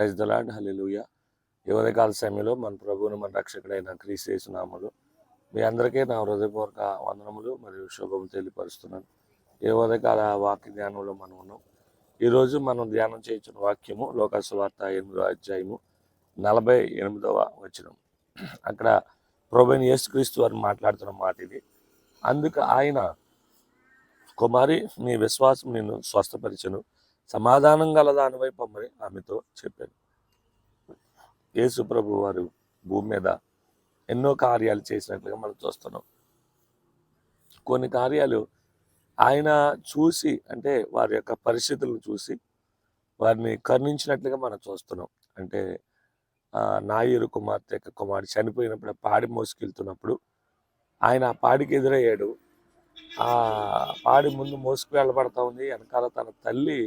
Praise the Lord హల్లెలూయ ఈ కాల సమయంలో మన ప్రభువును మన రక్షకుడైన క్రీస్తు నామలు మీ అందరికీ నా హృదయపూర్వక వందనములు మరియు శుభము తెలియపరుస్తున్నాను. ఏ ఉదయకాల వాక్య ధ్యానంలో మనం ఉన్నాం. ఈరోజు మనం ధ్యానం చేయించిన వాక్యము లోకస్వార్త ఎనిమిదో అధ్యాయము నలభై ఎనిమిదవ వచనం. అక్కడ ప్రభుని యేసుక్రీస్తు వారు మాట్లాడుతున్న మాట ఇది. అందుకు ఆయన కుమారి నీ విశ్వాసం నిన్ను స్వస్థపరిచను. సమాధానం గల దానివై పొమ్మని ఆమెతో చెప్పాను యేసు ప్రభు వారు భూమి మీద ఎన్నో కార్యాలు చేసినట్లుగా మనం చూస్తున్నాం. కొన్ని కార్యాలు ఆయన చూసి అంటే వారి యొక్క పరిస్థితులను చూసి వారిని కరుణించినట్లుగా మనం చూస్తున్నాం. అంటే నాయురు కుమార్తె యొక్క కుమారుడు చనిపోయినప్పుడు పాడి మోసుకెళ్తున్నప్పుడు ఆయన ఆ పాడికి ఎదురయ్యాడు. ఆ పాడి ముందు మోసుకు వెళ్ళబడతా ఉంది. వెనకాల తన తల్లి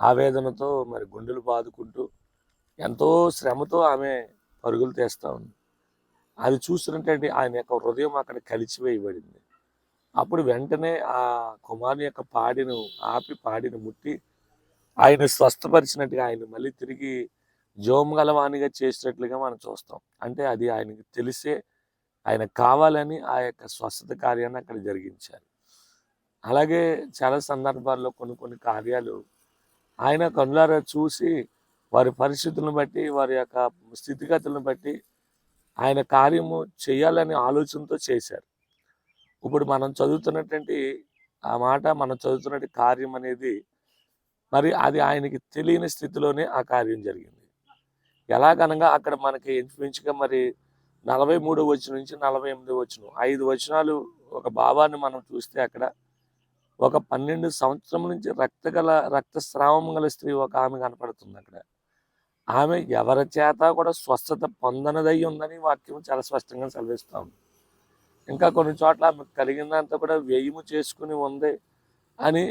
ఆవేదనతో మరి గుండెలు బాదుకుంటూ ఎంతో శ్రమతో ఆమె పరుగులు తీస్తూ ఉంది. అది చూస్తున్నట్టు ఆయన యొక్క హృదయం అక్కడ కలిసివేయబడింది. అప్పుడు వెంటనే ఆ కుమారుని యొక్క పాడిను ఆపి పాడిని ముట్టి ఆయన స్వస్థపరిచినట్టుగా ఆయన మళ్ళీ తిరిగి జోమగలవాణిగా చేసినట్లుగా మనం చూస్తాం. అంటే అది ఆయనకి తెలిసే ఆయన కావాలని ఆ యొక్క స్వస్థత కార్యాన్ని అక్కడ జరిగించారు. అలాగే చాలా సందర్భాల్లో కొన్ని కొన్ని కార్యాలు ఆయన కనులారా చూసి వారి పరిస్థితులను బట్టి వారి యొక్క స్థితిగతులను బట్టి ఆయన కార్యము చేయాలనే ఆలోచనతో చేశారు. ఇప్పుడు మనం చదువుతున్నటువంటి ఆ మాట మనం చదువుతున్నటువంటి కార్యం అనేది మరి అది ఆయనకి తెలియని స్థితిలోనే ఆ కార్యం జరిగింది. ఎలాగనగా అక్కడ మనకి ఇంచుమించుగా మరి నలభై మూడు వచ్చిన నుంచి నలభై ఎనిమిది వచ్చిన ఐదు వచనాలు ఒక భావాన్ని మనం చూస్తే అక్కడ ఒక పన్నెండు సంవత్సరం నుంచి రక్తగల రక్తస్రావం గల స్త్రీ ఒక ఆమె కనపడుతుంది అక్కడ ఆమె ఎవరి చేత కూడా స్వస్థత పొందనదై ఉందని వాక్యం చాలా స్పష్టంగా సెలవిస్తా ఉంది. ఇంకా కొన్ని చోట్ల ఆమె కలిగిందంతా కూడా వ్యయము చేసుకుని ఉంది అని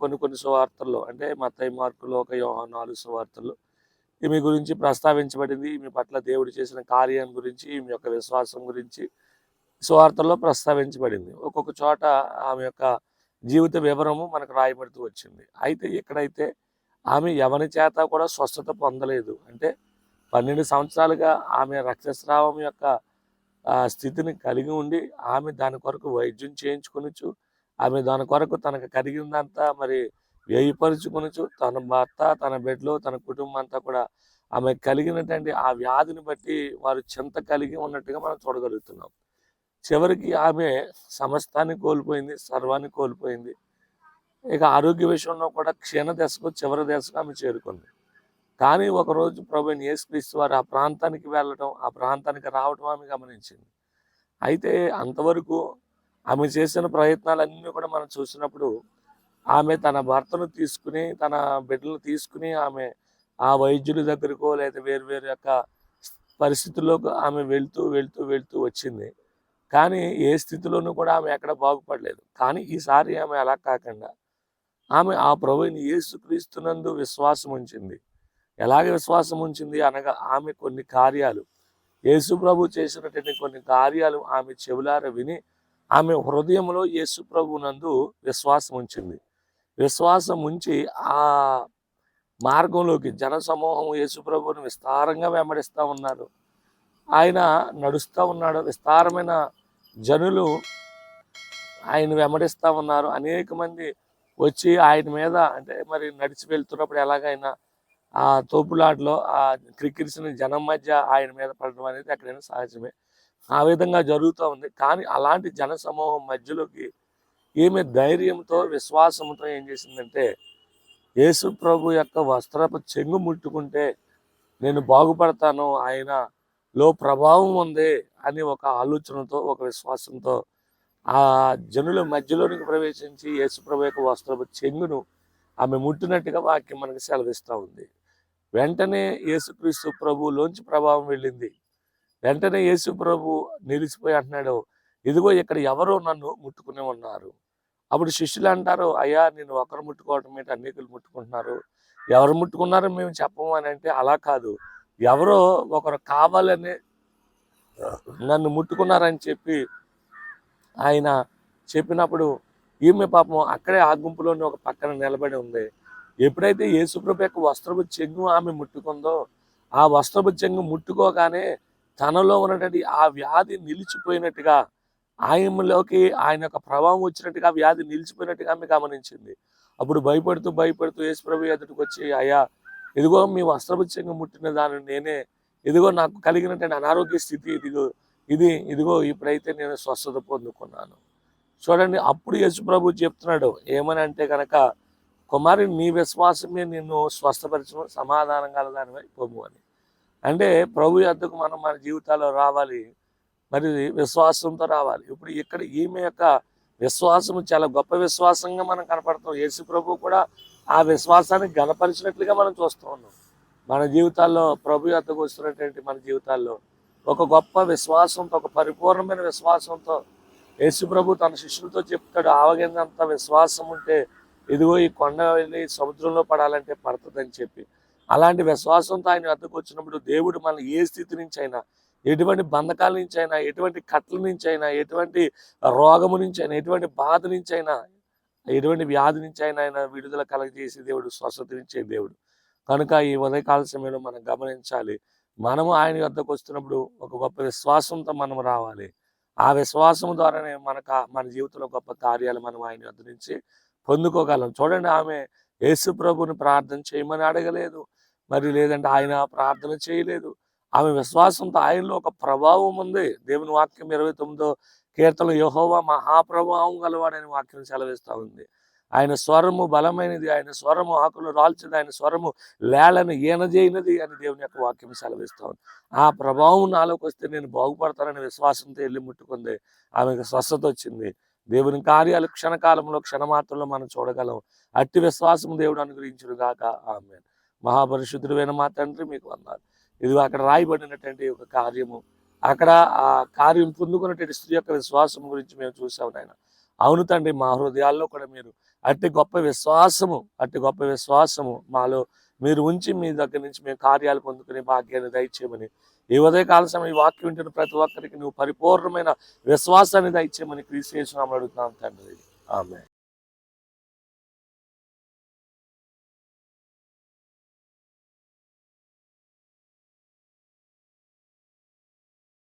కొన్ని కొన్ని సువార్తల్లో అంటే మత్తయి మార్కులు ఒక నాలుగు సువార్తల్లో ఈమె గురించి ప్రస్తావించబడింది. ఈమె పట్ల దేవుడు చేసిన కార్యం గురించి ఈమె యొక్క విశ్వాసం గురించి సువార్తల్లో ప్రస్తావించబడింది. ఒక్కొక్క చోట ఆమె యొక్క జీవిత వివరము మనకు రాయబడుతూ వచ్చింది. అయితే ఎక్కడైతే ఆమె ఎవరి చేత కూడా స్వస్థత పొందలేదు అంటే పన్నెండు సంవత్సరాలుగా ఆమె రక్తస్రావం యొక్క స్థితిని కలిగి ఉండి ఆమె దాని కొరకు వైద్యం చేయించుకొనొచ్చు ఆమె దాని కొరకు తనకు కలిగిందంతా మరి వ్యయపరుచుకొనొచ్చు తన భర్త తన బిడ్డలు తన కుటుంబం అంతా కూడా ఆమె కలిగినటువంటి ఆ వ్యాధిని బట్టి వారు చింత కలిగి ఉన్నట్టుగా మనం చూడగలుగుతున్నాం. చివరికి ఆమె సమస్తాన్ని కోల్పోయింది సర్వాన్ని కోల్పోయింది. ఇక ఆరోగ్య విషయంలో కూడా క్షీణ దశకు చివరి దశకు ఆమె చేరుకుంది. కానీ ఒకరోజు ప్రభు యేసుక్రీస్తు వారు ఆ ప్రాంతానికి వెళ్ళటం ఆ ప్రాంతానికి రావటం ఆమె గమనించింది. అయితే అంతవరకు ఆమె చేసిన ప్రయత్నాలన్నీ కూడా మనం చూసినప్పుడు ఆమె తన భర్తను తీసుకుని తన బిడ్డలను తీసుకుని ఆమె ఆ వైద్యుల దగ్గరకో లేదా వేరు వేరు యొక్క పరిస్థితుల్లోకి ఆమె వెళ్తూ వెళ్తూ వెళ్తూ వచ్చింది. కానీ ఏ స్థితిలోనూ కూడా ఆమె ఎక్కడ బాగుపడలేదు. కానీ ఈసారి ఆమె అలా కాకుండా ఆమె ఆ ప్రభుని యేసుక్రీస్తునందు విశ్వాసం ఉంచింది. ఎలాగ విశ్వాసం ఉంచింది అనగా ఆమె కొన్ని కార్యాలు యేసు ప్రభు చేసినటువంటి కొన్ని కార్యాలు ఆమె చెవులార విని ఆమె హృదయంలో యేసు ప్రభు నందు విశ్వాసం ఉంచింది. విశ్వాసం ఉంచి ఆ మార్గంలోకి జన సమూహం యేసు విస్తారంగా వెంబడిస్తూ ఉన్నారు. ఆయన నడుస్తూ ఉన్నాడు. విస్తారమైన జనులు ఆయన వెంబడిస్తూ ఉన్నారు. అనేక మంది వచ్చి ఆయన మీద అంటే మరి నడిచి వెళ్తున్నప్పుడు ఎలాగైనా ఆ తోపులాటలో ఆ క్రికెట్స్ని జనం మధ్య ఆయన మీద పడడం అనేది ఎక్కడైనా సహజమే. ఆ విధంగా జరుగుతూ ఉంది. కానీ అలాంటి జన సమూహం మధ్యలోకి ఈమె ధైర్యంతో విశ్వాసంతో ఏం చేసిందంటే యేసు ప్రభు యొక్క వస్త్రపు చెంగు ముట్టుకుంటే నేను బాగుపడతాను. ఆయన లో ప్రభావం ఉంది అని ఒక ఆలోచనతో ఒక విశ్వాసంతో ఆ జనుల మధ్యలోనికి ప్రవేశించి యేసుప్రభు యొక్క వస్త్రపు చెంగును ఆమె ముట్టినట్టుగా వాక్యం మనకు సెలవిస్తూ ఉంది. వెంటనే యేసుక్రీస్తు ప్రభులోంచి ప్రభావం వెళ్ళింది. వెంటనే యేసు ప్రభు నిలిచిపోయి అంటున్నాడు ఇదిగో ఇక్కడ ఎవరో నన్ను ముట్టుకునే ఉన్నారు. అప్పుడు శిష్యులు అంటారు అయ్యా నేను ఒకరు ముట్టుకోవటం ఏంటి? అనేకులు ముట్టుకుంటున్నారు. ఎవరు ముట్టుకున్నారో మేము చెప్పము అని అంటే అలా కాదు. ఎవరో ఒకరు కావాలని నన్ను ముట్టుకున్నారని చెప్పి ఆయన చెప్పినప్పుడు ఈమె పాపం అక్కడే ఆ గుంపులోనే ఒక పక్కన నిలబడి ఉంది. ఎప్పుడైతే యేసుప్రభు యొక్క వస్త్రపు చెంగు ఆమె ముట్టుకుందో ఆ వస్త్రపు చెంగు ముట్టుకోగానే తనలో ఉన్నటువంటి ఆ వ్యాధి నిలిచిపోయినట్టుగా ఆయనలోకి ఆయన యొక్క ప్రభావం వచ్చినట్టుగా వ్యాధి నిలిచిపోయినట్టుగా ఆమె గమనించింది. అప్పుడు భయపడుతూ భయపడుతూ యేసుప్రభు ఎదుటికి వచ్చి అయ్యా ఇదిగో మీ వస్త్రపు ముట్టిన దాని నేనే ఇదిగో నాకు కలిగినటువంటి అనారోగ్య స్థితి ఇదిగో ఇది ఇదిగో ఇప్పుడైతే నేను స్వస్థత పొందుకున్నాను. చూడండి అప్పుడు యేసుప్రభు చెప్తున్నాడు ఏమని అంటే కనుక కుమారి నీ విశ్వాసమే నిన్ను స్వస్థపరచడం సమాధానం కలదానివై పొమ్ము అని. అంటే ప్రభు యొద్దకు మనం మన జీవితాల్లో రావాలి మరి విశ్వాసంతో రావాలి. ఇప్పుడు ఇక్కడ ఈమె యొక్క విశ్వాసం చాలా గొప్ప విశ్వాసంగా మనం కనపడతాం యేసు ప్రభు కూడా ఆ విశ్వాసాన్ని గణపరిచినట్లుగా మనం చూస్తూ ఉన్నాం. మన జీవితాల్లో ప్రభు యొద్దకు వస్తున్నటువంటి మన జీవితాల్లో ఒక గొప్ప విశ్వాసంతో ఒక పరిపూర్ణమైన విశ్వాసంతో యేసు ప్రభు తన శిష్యులతో చెప్తాడు ఆవగిందంత విశ్వాసం ఉంటే ఇదిగో ఈ కొండ వెళ్ళి సముద్రంలో పడాలంటే పడుతుందని చెప్పి. అలాంటి విశ్వాసంతో ఆయన వద్దకు వచ్చినప్పుడు దేవుడు మన ఏ స్థితి నుంచి అయినా ఎటువంటి బంధకాల నుంచి అయినా ఎటువంటి కట్ల నుంచి అయినా ఎటువంటి రోగము నుంచి అయినా ఎటువంటి బాధ నుంచి అయినా ఎటువంటి వ్యాధి నుంచి ఆయన ఆయన విడుదల కలగజేసే దేవుడు స్వస్థతనిచ్చే దేవుడు. కనుక ఈ ఉదయకాల సమయంలో మనం గమనించాలి. మనము ఆయన వద్దకు వస్తున్నప్పుడు ఒక గొప్ప విశ్వాసంతో మనం రావాలి. ఆ విశ్వాసం ద్వారానే మనకు మన జీవితంలో గొప్ప కార్యాలు మనం ఆయన వద్ద నుంచి పొందుకోగలం. చూడండి ఆమె యేసు ప్రభుని ప్రార్థన చేయమని అడగలేదు. మరి లేదంటే ఆయన ప్రార్థన చేయలేదు. ఆమె విశ్వాసంతో ఆయనలో ఒక ప్రభావం ఉంది. దేవుని వాక్యం ఇరవై తొమ్మిదో కీర్తన యహోవా మహాప్రభావం గలవాడని వాక్యం సెలవిస్తూ ఉంది. ఆయన స్వరము బలమైనది ఆయన స్వరము ఆకులు రాల్చింది ఆయన స్వరము లేలను ఈనజేయినది అని దేవుని యొక్క వాక్యం సెలవిస్తూ ఉంది. ఆ ప్రభావం నాలోకి వస్తే నేను బాగుపడతానని విశ్వాసంతో వెళ్ళి ముట్టుకుంది. ఆమెకు స్వస్థత వచ్చింది. దేవుని కార్యాలు క్షణకాలంలో క్షణమాత్రంలో మనం చూడగలం. అట్టి విశ్వాసం దేవుడు అనుగ్రహించుడు గాక ఆమె మహాపరిశుద్ధుడైన మా తండ్రి మీకు అన్నారు ఇది అక్కడ రాయబడినటువంటి ఒక కార్యము. అక్కడ ఆ కార్యం పొందుకున్నటువంటి స్త్రీ యొక్క విశ్వాసం గురించి మేము చూసాం నాయన. అవును తండ్రి మా హృదయాల్లో కూడా మీరు అట్టి గొప్ప విశ్వాసము అట్టి గొప్ప విశ్వాసము మాలో మీరు ఉంచి మీ దగ్గర నుంచి మేము కార్యాలు పొందుకునే భాగ్యాన్ని దయచేయమని ఈ ఉదయకాల సమయం ఈ వాక్యం వింటున్న ప్రతి ఒక్కరికి నువ్వు పరిపూర్ణమైన విశ్వాసాన్ని దయచేయమని క్రీస్తు చేసినామని అడుగుతున్నాం తండ్రి. ఆమె